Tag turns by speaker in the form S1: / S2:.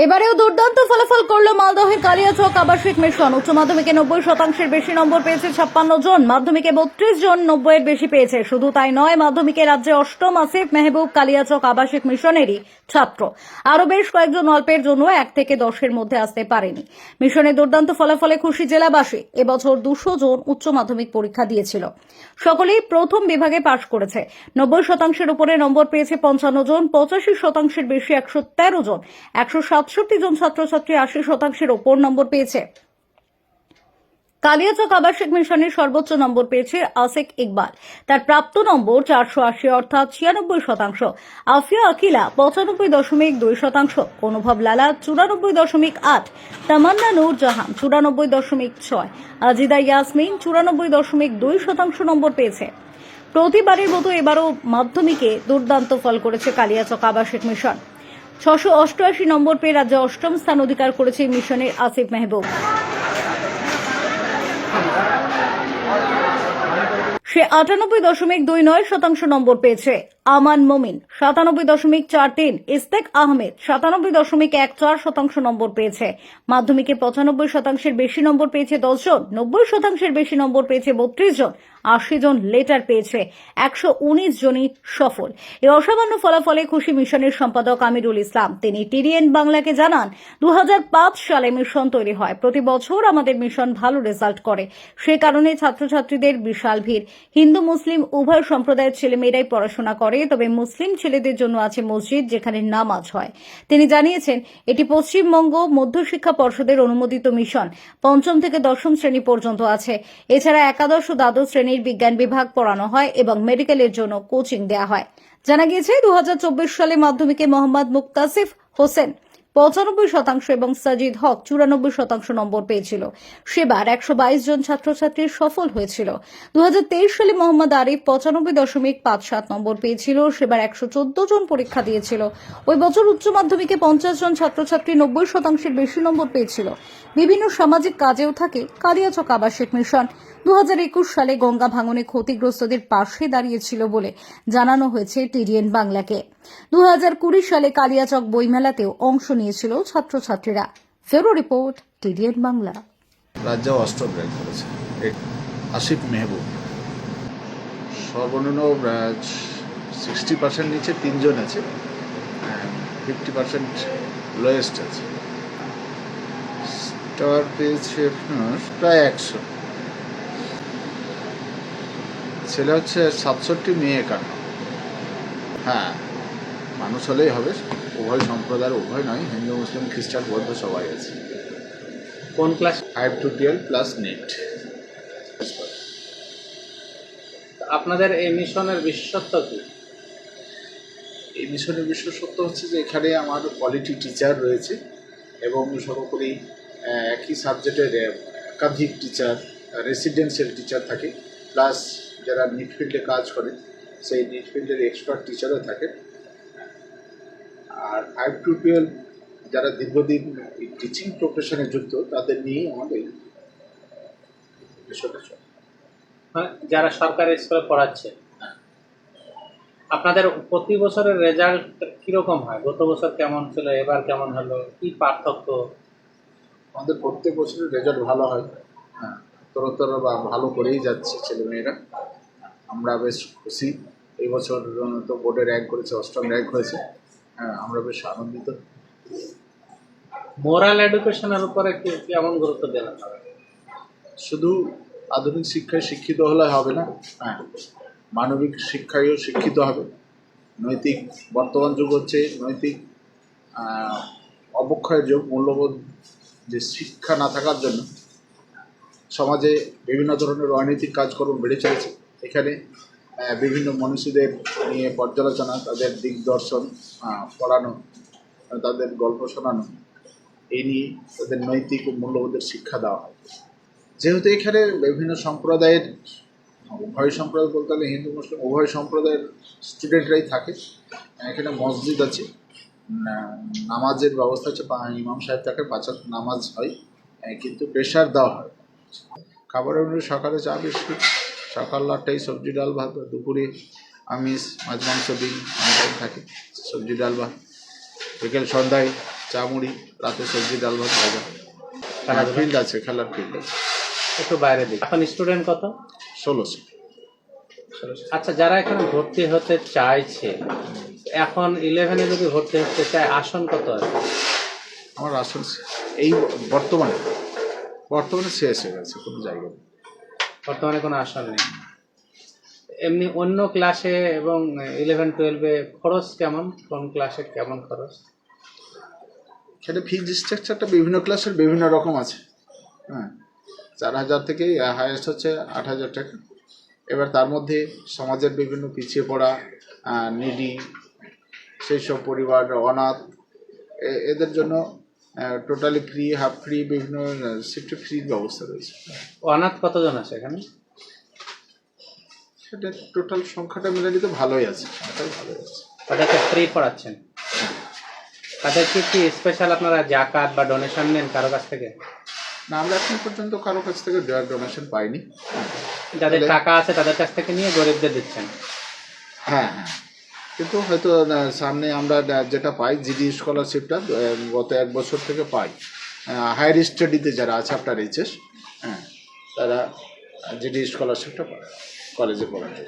S1: এবারেও দুর্দান্ত ফলাফল করল মালদহের কালিয়াচক আবাসিক মিশন। উচ্চ মাধ্যমিকে নব্বই শতাংশের বেশি নম্বর পেয়েছে ছাপ্পান্ন জন, মাধ্যমিকে বত্রিশ জন নব্বই এর বেশি পেয়েছে। শুধু তাই নয়, মাধ্যমিকে রাজ্যে অষ্টম আসিফ মেহবুব কালিয়াচক আবাসিক মিশনেরই ছাত্র। আরও বেশ কয়েকজন অল্পের জন্য এক থেকে দশের মধ্যে আসতে পারেনি। মিশনের দুর্দান্ত ফলাফলে খুশি জেলাবাসী। এবছর দুশো জন উচ্চ মাধ্যমিক পরীক্ষা দিয়েছিল। সকলেই প্রথম বিভাগে পাশ করেছে। নব্বই শতাংশের উপরে নম্বর পেয়েছে পঞ্চান্ন জন, পঁচাশি শতাংশের বেশি একশো তেরো জন, একশো সাতষট্টি জন ছাত্রছাত্রী আশি শতাংশের ওপর নম্বর পেয়েছে। কালিয়াচক আবাসিক মিশনের সর্বোচ্চ নম্বর পেয়েছে আসেক ইকবাল। তার প্রাপ্ত নম্বর চারশো আশি, অর্থাৎ ছিয়ানব্বই শতাংশ। আফিয়া আকিলা পঁচানব্বই দশমিক দুই শতাংশ। অনুভব লালা চুরানব্বই দশমিক আট। তামান্না নূর জাহান চুরানব্বই দশমিক ছয়। আজিদা ইয়াসমিন চুরানব্বই দশমিক দুই শতাংশ নম্বর পেয়েছে। প্রতিবারের মতো এবারও মাধ্যমিকে দুর্দান্ত ফল করেছে কালিয়াচক আবাসিক মিশন। ছশো অষ্টআশি নম্বর পেয়ে রাজ্যে অষ্টম স্থান অধিকার করেছে মিশনের আসিফ মেহবুব। সে আটানব্বই দশমিক দুই নয় শতাংশ নম্বর পেয়েছে। আমান মমিন, সাতানব্বই দশমিক চার তিন। ইস্তেক আহমেদ, সাতানব্বই দশমিক এক চার শতাংশ নম্বর পেয়েছে। মাধ্যমিকে পঁচানব্বই শতাংশের বেশি নম্বর পেয়েছে দশ জন নব্বই শতাংশের বেশি নম্বর পেয়েছে বত্রিশ জন, আশি জন লেটার পেয়েছে, একশো উনিশ জনই সফল। এই অসামান্য ফলাফলে খুশি মিশনের সম্পাদক আমিরুল ইসলাম। তিনি টিডিএন বাংলাকে জানান দু হাজার পাঁচ সালে মিশন তৈরি হয়। প্রতি বছর আমাদের মিশন ভালো রেজাল্ট করে। সে কারণে ছাত্রছাত্রীদের বিশাল ভিড়। হিন্দু, মুসলিম, উভয় সম্প্রদায়ের ছেলেমেয়েরাই পড়াশোনা করে। তবে মুসলিম ছেলেদের জন্য আছে মসজিদ যেখানে নামাজ হয়। তিনি জানিয়েছেন, এটি পশ্চিমবঙ্গ মধ্যশিক্ষা পর্ষদের অনুমোদিত মিশন। পঞ্চম থেকে দশম শ্রেণি পর্যন্ত আছে। এছাড়া একাদশ ও দ্বাদশ শ্রেণির বিজ্ঞান বিভাগ পড়ানো হয় এবং মেডিকেলের জন্য কোচিং দেওয়া হয়। জানা গিয়েছে, দু সালে মাধ্যমিকে মোহাম্মদ মুক্তাসিফ হোসেন পঁচানব্বই শতাংশ এবং সাজিদ হক চুরানব্বই শতাংশ নম্বর পেয়েছিল। সেবার একশো বাইশ জন ছাত্রছাত্রী সফল হয়েছিল। দুহাজার তেইশ সালে মোহাম্মদ আরিফ পঁচানব্বই দশমিক পাঁচ সাত নম্বর পেয়েছিল, সেবার একশো চোদ্দ জন পরীক্ষা দিয়েছিল। ওই বছর উচ্চ মাধ্যমিকে পঞ্চাশ জন ছাত্রছাত্রী নব্বই শতাংশের বেশি নম্বর পেয়েছিল। বিভিন্ন সামাজিক কাজেও থাকে কালিয়াচক আবাসিক মিশন। দু হাজার একুশ সালে গঙ্গা ভাঙনে ক্ষতিগ্রস্তদের পাশে দাঁড়িয়েছিল বলে জানানো হয়েছে টিডিএন বাংলাকে। দু হাজার কুড়ি সালে কালিয়াচক বইমেলাতেও অংশ নিয়েছিল ছাত্রছাত্রীরা। ফেরো রিপোর্ট, টিডিএন বাংলা।
S2: রাজ্য অষ্টম র্যাঙ্ক করেছে। আসিফ মেহবুব। সর্বনিম্ন সিক্সটি পার্সেন্ট নিচে তিনজন আছে ফিফটি পার্সেন্ট লোয়েস্ট আছে। স্টার পেয়েছে প্রায় একশো। ছেলে হচ্ছে সাতষট্টি, মেয়ে একান্ন। হ্যাঁ মানুষ হলেই হবে। উভয় সম্প্রদায়ের উভয় নয় হিন্দু মুসলিম খ্রিস্টান বৌদ্ধ সবাই আছে।
S3: কোন class
S2: five to twelve plus NEET
S3: আপনাদের এই মিশনের বিশেষত্ব কি?
S2: এই মিশনের বিশেষত্ব হচ্ছে যে এখানে আমার কোয়ালিটি টিচার রয়েছে এবং সর্বোপরি একই সাবজেক্টের একাধিক টিচার রেসিডেন্সিয়াল টিচার থাকে। প্লাস যারা নিট ফিল্ডে কাজ করে সেই নিট ফিল্ডের এক্সপার্ট টিচারও থাকে। আর ফাইভ টু টুয়েলভ যারা দীর্ঘদিন এই টিচিং প্রফেশনে যুক্ত তাদের নিয়েই আমাদের
S3: মানে যারা সরকারি স্কুলে পড়াচ্ছে আপনাদের প্রতি বছরের রেজাল্ট কীরকম হয়? গত বছর কেমন ছিল এবার কেমন হলো? কি পার্থক্য?
S2: আমাদের প্রত্যেক বছরের রেজাল্ট ভালো হয়। হ্যাঁ তরতর বা ভালো করেই যাচ্ছে ছেলেমেয়েরা। আমরা বেশ খুশি। এই বছর তো বোর্ডে র্যাঙ্ক করেছে অষ্টম র্যাঙ্ক হয়েছে। হ্যাঁ আমরা বেশ আনন্দিত।
S3: মোরাল এডুকেশনের উপরে কেমন গুরুত্ব দেওয়া হবে
S2: শুধু আধুনিক শিক্ষায় শিক্ষিত হলে হবে না হ্যাঁ মানবিক শিক্ষায়ও শিক্ষিত হবে। নৈতিক, বর্তমান যুগ হচ্ছে নৈতিক অবক্ষয় যুগ, মূল্যবোধ যে শিক্ষা না থাকার জন্য সমাজে বিভিন্ন ধরনের অনৈতিক কাজকর্ম বেড়ে চলেছে। এখানে বিভিন্ন মনীষীদের নিয়ে পর্যালোচনা, তাদের দিগদর্শন পড়ানো তাদের গল্প শোনানো এই নিয়ে তাদের নৈতিক ও মূল্যবোধের শিক্ষা দেওয়া হয়। যেহেতু এখানে বিভিন্ন সম্প্রদায়ের, উভয় সম্প্রদায় বলতে গেলে হিন্দু, মুসলিম, উভয় সম্প্রদায়ের স্টুডেন্টরাই থাকে, এখানে মসজিদ আছে নামাজের ব্যবস্থা আছে ইমাম সাহেব থাকে পাঁচাত নামাজ হয় কিন্তু প্রেশার দেওয়া হয়। খাবারের সকালে চা, বিস্কুট সকাল আটটায় সবজি ডাল ভাত দুপুরে আমিষ মাছ মাংস ডিম অনেক থাকে। সবজি ডাল ভাত। বিকেল সন্ধ্যায় চা মুড়ি রাতে সবজি ডাল ভাত ভাজা।
S3: খেলাধুলা?
S2: ফিল্ড আছে খেলার ফিল্ড আছে।
S3: একটু বাইরে দিই এখন স্টুডেন্ট কত?
S2: ষোলোশো
S3: আচ্ছা যারা এখানে ভর্তি হতে চাইছে এখন ইলেভেনে যদি ভর্তি হতে চায় আসন কত আছে?
S2: আমার আসন এই বর্তমানে বর্তমানে শেষ হয়ে গেছে কোনো জায়গা নেই।
S3: বর্তমানে কোনো আসন নেই। এমনি অন্য ক্লাসে এবং ইলেভেন টুয়েলভে খরচ কেমন? কোন ক্লাসে কেমন খরচ?
S2: সেটা ফিজ স্ট্রাকচারটা বিভিন্ন ক্লাসের বিভিন্ন রকম আছে। হ্যাঁ চার হাজার থেকে হায়েস্ট হচ্ছে আট হাজার টাকা। এবার তার মধ্যে সমাজের বিভিন্ন পিছিয়ে পড়া নিডি সেই সব পরিবার, অনাথ এদের জন্য টোটালি ফ্রি হাফ ফ্রি বিভিন্ন শিফটে ফ্রির ব্যবস্থা রয়েছে।
S3: অনাথ কতজন আছে এখানে?
S2: সেটা টোটাল সংখ্যাটা মিলে দিতে ভালোই আছে ভালোই আছে।
S3: তাদেরকে ফ্রি পড়াচ্ছেন? তাদেরকে কি স্পেশাল আপনারা জাকাত বা ডোনেশন নেন কারও কাছ থেকে?
S2: না আমরা এখন পর্যন্ত কারও কাছ থেকে ডোনেশন পাইনি।
S3: যাদের টাকা আছে তাদের কাছ থেকে নিয়ে গরিবদের দিচ্ছেন?
S2: হ্যাঁ হ্যাঁ। কিন্তু হয়তো সামনে আমরা যেটা পাই, জিডি স্কলারশিপটা গত এক বছর থেকে পাই। হায়ার স্টাডিতে যারা আছে, আপনার এইচএস হ্যাঁ তারা জিডি স্কলারশিপটা পায় কলেজে পড়াতে।